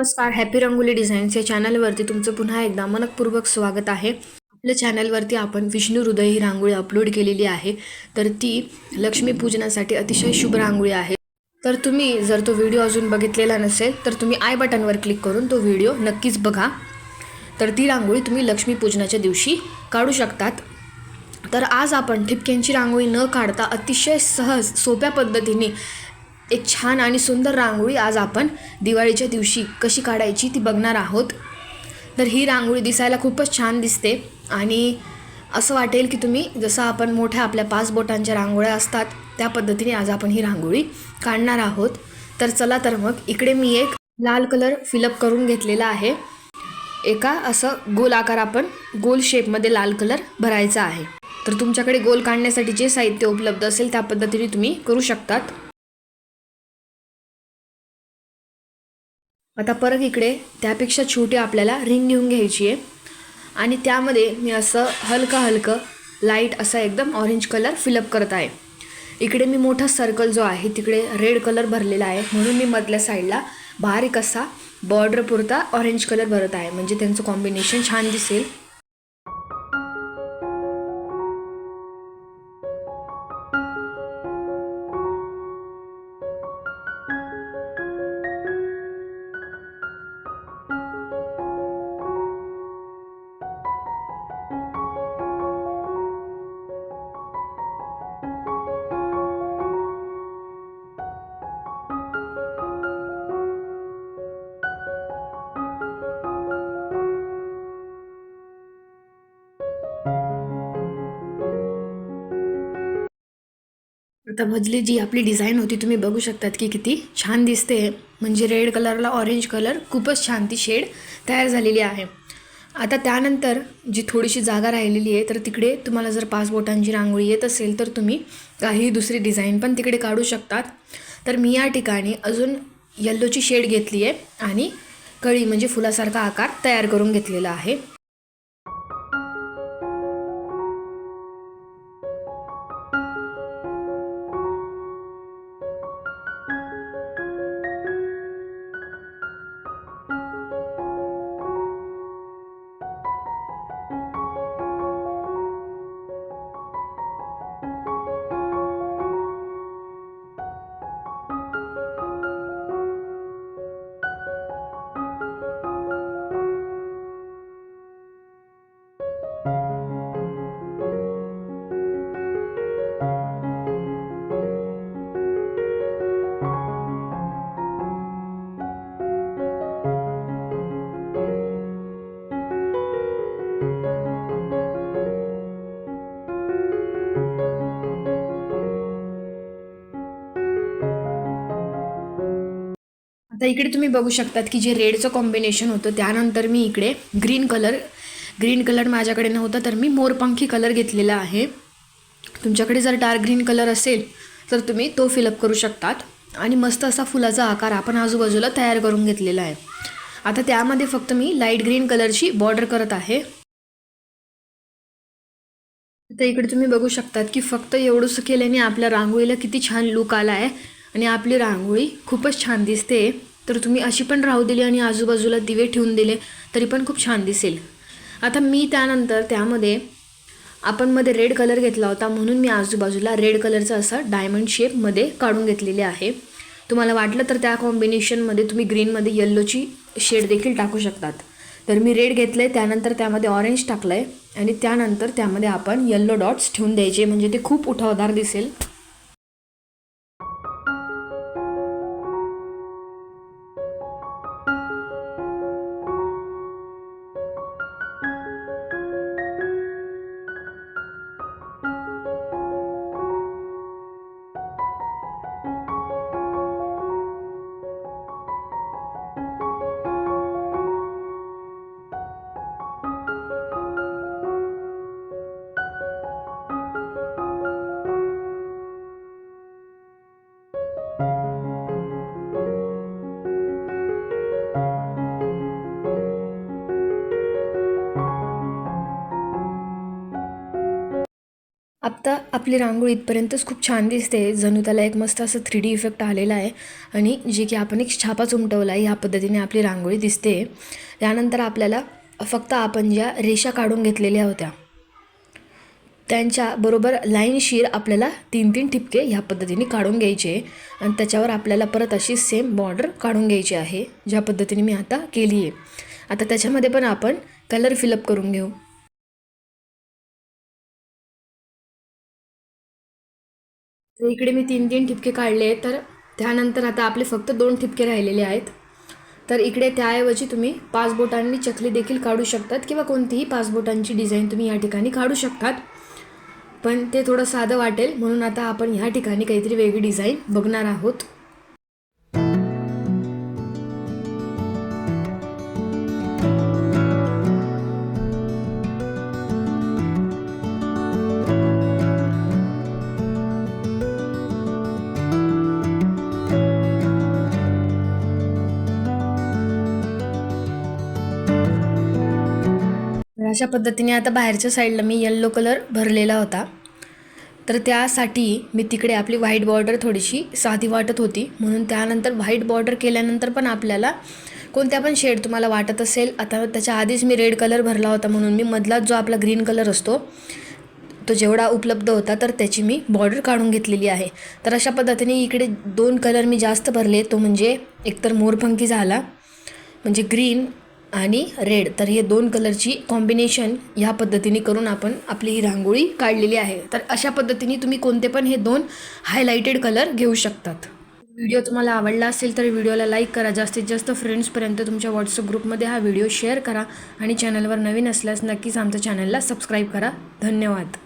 नमस्कार happy rangoli designs या चॅनलवरती तुमचं पुन्हा एकदा मनपूर्वक स्वागत आहे. आपल्या चॅनलवरती आपण विष्णू हृदय ही रांगोळी अपलोड केलेली आहे. तर ती लक्ष्मीपूजनासाठी अतिशय शुभ रांगोळी आहे. तर तुम्ही जर तो व्हिडिओ अजून बघितलेला नसेल तर तुम्ही आय बटनवर क्लिक करून तो व्हिडिओ नक्कीच बघा. तर ती रांगोळी तुम्ही लक्ष्मीपूजनाच्या दिवशी काढू शकतात. तर आज आपण ठिपक्यांची रांगोळी न काढता अतिशय सहज सोप्या पद्धतीने एक छान आणि सुंदर रांगोळी आज आपण दिवाळीच्या दिवशी कशी काढायची ती बघणार आहोत. तर ही रांगोळी दिसायला खूपच छान दिसते आणि असं वाटेल की तुम्ही जसं आपण मोठ्या आपल्या पाच बोटांच्या रांगोळ्या असतात त्या पद्धतीने आज आपण ही रांगोळी काढणार आहोत. तर चला तर मग इकडे मी एक लाल कलर फिलअप करून घेतलेला आहे. एका असं गोल आकार आपण गोल शेपमध्ये लाल कलर भरायचा आहे. तर तुमच्याकडे गोल काढण्यासाठी जे साहित्य उपलब्ध असेल त्या पद्धतीने तुम्ही करू शकतात. आता परत इकडे त्यापेक्षा छोटी आपल्याला रिंग घेऊन घ्यायची आहे. आणि त्यामध्ये मी असं हलकं हलकं लाइट असा एकदम ऑरेंज कलर फिलअप करत आहे. इकडे मी मोठा सर्कल जो आहे तिकडे रेड कलर भरलेला आहे. म्हणून मी मधल्या साईडला बारीक असा बॉर्डर पुरता ऑरेंज कलर भरत आहे. म्हणजे त्यांचं कॉम्बिनेशन छान दिसेल. आता मधली जी आपली डिझाईन होती तुम्ही बघू शकतात की किती छान दिसते म्हणजे रेड कलरला ऑरेंज कलर खूपच छान ती शेड तयार झालेली आहे. आता त्यानंतर जी थोडीशी जागा राहिलेली आहे तर तिकडे तुम्हाला जर पाच बोटांची रांगोळी येत असेल तर तुम्ही काही दुसरी डिझाईन पण तिकडे काढू शकतात. तर मी या ठिकाणी अजून येल्लोची शेड घेतली आहे आणि कळी म्हणजे फुलासारखा आकार तयार करून घेतलेला आहे. आता इकडे तुम्ही बघू शकतात की जे रेडचं कॉम्बिनेशन होतं त्यानंतर मी इकडे ग्रीन कलर ग्रीन कलर माझ्याकडे नव्हता तर मी मोरपंखी कलर घेतलेला आहे. तुमच्याकडे जर डार्क ग्रीन कलर असेल तर तुम्ही तो फिलअप करू शकतात. आणि मस्त असा फुलाचा आकार आपण आजूबाजूला तयार करून घेतलेला आहे. आता त्यामध्ये फक्त मी लाइट ग्रीन कलरची बॉर्डर करत आहे. तर इकडे तुम्ही बघू शकतात की फक्त एवढंसं केल्याने आपल्या रांगोळीला किती छान लुक आला आहे आणि आपली रांगोळी खूपच छान दिसते. तर तुम्ही अशी पण राहू दिली आणि आजूबाजूला दिवे ठेवून दिले तरी पण खूप छान दिसेल. आता मी त्यानंतर त्यामध्ये आपण मध्ये रेड कलर घेतला होता म्हणून मी आजूबाजूला रेड कलरचा असा डायमंड शेपमध्ये काढून घेतलेले आहे. तुम्हाला वाटलं तर त्या कॉम्बिनेशनमध्ये तुम्ही ग्रीनमध्ये येल्लोची शेड देखील टाकू शकतात. तर मी रेड घेतलं आहे त्यानंतर त्यामध्ये ऑरेंज टाकलं आहे आणि त्यानंतर त्यामध्ये आपण येल्लो डॉट्स ठेवून द्यायचे म्हणजे ते खूप उठावदार दिसेल. आत्ता आपली रांगोळी इथपर्यंतच खूप छान दिसते. जणू त्याला एक मस्त असं थ्री डी इफेक्ट आलेला आहे. आणि जे की आपण एक छापाच उमटवला आहे ह्या पद्धतीने आपली रांगोळी दिसते. यानंतर आपल्याला फक्त आपण ज्या रेषा काढून घेतलेल्या होत्या त्यांच्या बरोबर लाईनशीर आपल्याला तीन तीन ठिपके ह्या पद्धतीने काढून घ्यायचे. आणि त्याच्यावर आपल्याला परत अशी सेम बॉर्डर काढून घ्यायची आहे ज्या पद्धतीने मी आता केली आहे आता त्याच्यामध्ये पण आपण कलर फिलअप करून घेऊ. तर इकडे मी तीन तीन ठिपके काढले तर त्यानंतर आता आपले फक्त दोन ठिपके राहिलेले आहेत. तर इकडे त्याऐवजी तुम्ही पाच बोटांनी चकली देखील काढू शकतात किंवा कोणतीही पाच बोटांची डिझाईन तुम्ही या ठिकाणी काढू शकतात. पण ते थोडं साधं वाटेल म्हणून आता आपण ह्या ठिकाणी काहीतरी वेगळी डिझाईन बघणार आहोत. अशा पद्धतीने आता बाहेरच्या साईडला मी येल्लो कलर भरलेला होता. तर त्यासाठी मी तिकडे आपली व्हाईट बॉर्डर थोडीशी साधी वाटत होती. म्हणून त्यानंतर व्हाईट बॉर्डर केल्यानंतर पण आपल्याला कोणत्या पण शेड तुम्हाला वाटत असेल आता त्याच्या आधीच मी रेड कलर भरला होता म्हणून मी मधलाच जो आपला ग्रीन कलर असतो तो जेवढा उपलब्ध होता तर त्याची मी बॉर्डर काढून घेतलेली आहे. तर अशा पद्धतीने इकडे दोन कलर मी जास्त भरले. तो म्हणजे एकतर मोरपंखी झाला म्हणजे ग्रीन आणि रेड. तर हे दोन कलरची कॉम्बिनेशन ह्या पद्धतीने करून आपण आपली ही रांगोळी काढलेली आहे. तर अशा पद्धतीने तुम्ही कोणते पण हे दोन हायलाइटेड कलर घेऊ शकतात. व्हिडिओ तुम्हाला आवडला असेल तर व्हिडिओला लाईक करा. जास्तीत जास्त फ्रेंड्सपर्यंत तुमच्या व्हॉट्सअप ग्रुपमध्ये हा व्हिडिओ शेअर करा आणि चॅनलवर नवीन असल्यास नक्कीच आमच्या चॅनलला सबस्क्राईब करा. धन्यवाद.